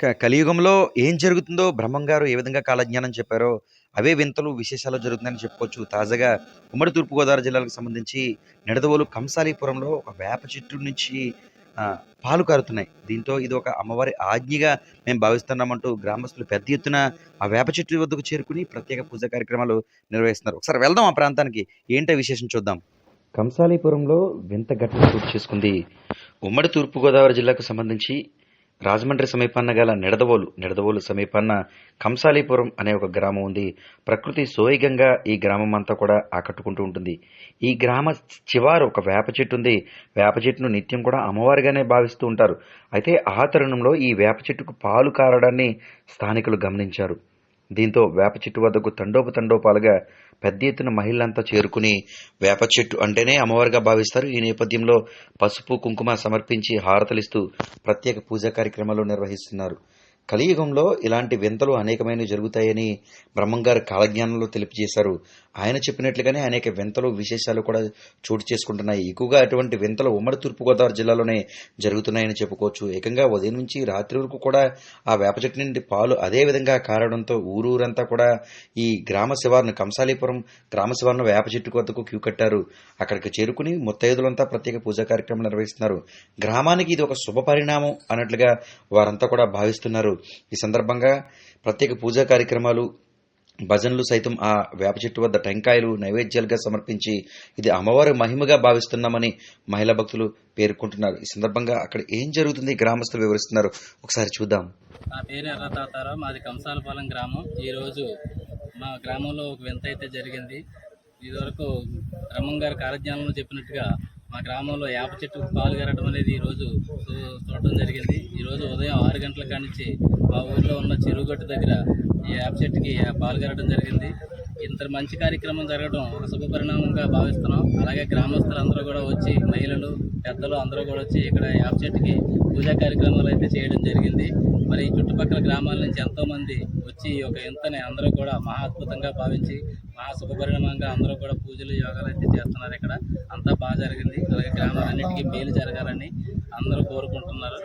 కలియుగంలో ఏం జరుగుతుందో బ్రహ్మం గారు ఏ విధంగా కాలజ్ఞానం చెప్పారో, అవే వింతలు, విశేషాలు జరుగుతున్నాయని చెప్పుకోవచ్చు. తాజాగా ఉమ్మడి తూర్పుగోదావరి జిల్లాలకు సంబంధించి నిడదవోలు కంసాలీపురంలో ఒక వేప చెట్టు నుంచి పాలు కారుతున్నాయి. దీంతో ఇది ఒక అమ్మవారి ఆజ్ఞగా మేము భావిస్తున్నామంటూ గ్రామస్తులు పెద్ద ఎత్తున ఆ వేప చెట్టు వద్దకు చేరుకుని ప్రత్యేక పూజా కార్యక్రమాలు నిర్వహిస్తున్నారు. ఒకసారి వెళ్దాం ఆ ప్రాంతానికి. ఏంటో విశేషం చూద్దాం. కంసాలీపురంలో వింత ఘటన చోటు చేసుకుంది. ఉమ్మడి తూర్పుగోదావరి జిల్లాకు సంబంధించి రాజమండ్రి సమీపాన గల నిడదవోలు, నిడదవోలు సమీపాన కంసాలీపురం అనే ఒక గ్రామం ఉంది. ప్రకృతి సోయిగంగా ఈ గ్రామం అంతా కూడా ఆకట్టుకుంటూ ఉంటుంది. ఈ గ్రామ చివారు ఒక వేప చెట్టు ఉంది. వేప చెట్టును నిత్యం కూడా అమ్మవారిగానే భావిస్తూ ఉంటారు. అయితే ఆ తరుణంలో ఈ వేప చెట్టుకు పాలు కారడాన్ని స్థానికులు గమనించారు. దీంతో వేప చెట్టు వద్దకు తండోపతండోపాలుగా పెద్ద ఎత్తున మహిళలంతా చేరుకుని వేప చెట్టు అంటేనే అమ్మవారిగా భావిస్తారు. ఈ నేపథ్యంలో పసుపు, కుంకుమ సమర్పించి హారతలిస్తూ ప్రత్యేక పూజా కార్యక్రమాలు నిర్వహిస్తున్నారు. కలియుగంలో ఇలాంటి వింతలు అనేకమైనవి జరుగుతాయని బ్రహ్మంగారు కాలజ్ఞానంలో తెలియజేశారు. ఆయన చెప్పినట్లుగానే అనేక వింతలు, విశేషాలు కూడా చోటు చేసుకుంటున్నాయి. ఎక్కువగా అటువంటి వింతలు ఉమ్మడి తూర్పుగోదావరి జిల్లాలోనే జరుగుతున్నాయని చెప్పుకోవచ్చు. ఏకంగా ఉదయం నుంచి రాత్రి వరకు కూడా ఆ వేప చెట్టు నుండి పాలు అదే విధంగా కారడంతో ఊరూరంతా కూడా ఈ గ్రామ శివారును కంసాలీపురం గ్రామ శివారును వేప చెట్టు వద్దకు క్యూ కట్టారు. అక్కడికి చేరుకుని ముత్తైదులంతా ప్రత్యేక పూజా కార్యక్రమం నిర్వహిస్తున్నారు. గ్రామానికి ఇది ఒక శుభ పరిణామం అన్నట్లుగా వారంతా కూడా భావిస్తున్నారు. ఈ సందర్భంగా ప్రత్యేక పూజా కార్యక్రమాలు భజనలు సైతం ఆ వేప చెట్టు వద్ద టెంకాయలు నైవేద్యాలుగా సమర్పించి ఇది అమ్మవారి మహిమగా భావిస్తున్నామని మహిళా భక్తులు పేర్కొంటున్నారు. ఈ సందర్భంగా అక్కడ ఏం జరుగుతుంది గ్రామస్తులు వివరిస్తున్నారు. ఒకసారి చూద్దాం. నా పేరు ఎర్ర తాతారావు మాది కంసాలపాలెం గ్రామం ఈరోజు మా గ్రామంలో ఒక వింత అయితే జరిగింది ఇదివరకు బ్రహ్మం గారి కాలజ్ఞానంలో చెప్పినట్టుగా మా గ్రామంలో వేప చెట్టు పాలు గరడం అనేది ఈరోజు చూడటం జరిగింది ఈరోజు ఉదయం ఆరు గంటల కానించి మా ఊర్లో ఉన్న చెరువుగట్టు దగ్గర ఈ వేప చెట్టుకి జరిగింది. ఇంత మంచి కార్యక్రమం జరగడం శుభ పరిణామంగా భావిస్తున్నాం. అలాగే గ్రామస్తులందరూ కూడా వచ్చి మహిళలు పెద్దలు అందరూ కూడా వచ్చి ఇక్కడ వేప చెట్టుకి పూజా కార్యక్రమాలు అయితే చేయడం జరిగింది. మరి చుట్టుపక్కల గ్రామాల నుంచి ఎంతోమంది వచ్చి ఈ యొక్క ఇంతని అందరూ కూడా మహా అద్భుతంగా భావించి మహా శుభ పరిణామంగా అందరూ కూడా పూజలు యోగాలు అయితే చేస్తున్నారు ఇక్కడ. అంతా బాగా జరిగింది. అలాగే గ్రామాలన్నింటికీ మేలు జరగాలని అందరూ కోరుకుంటున్నారు.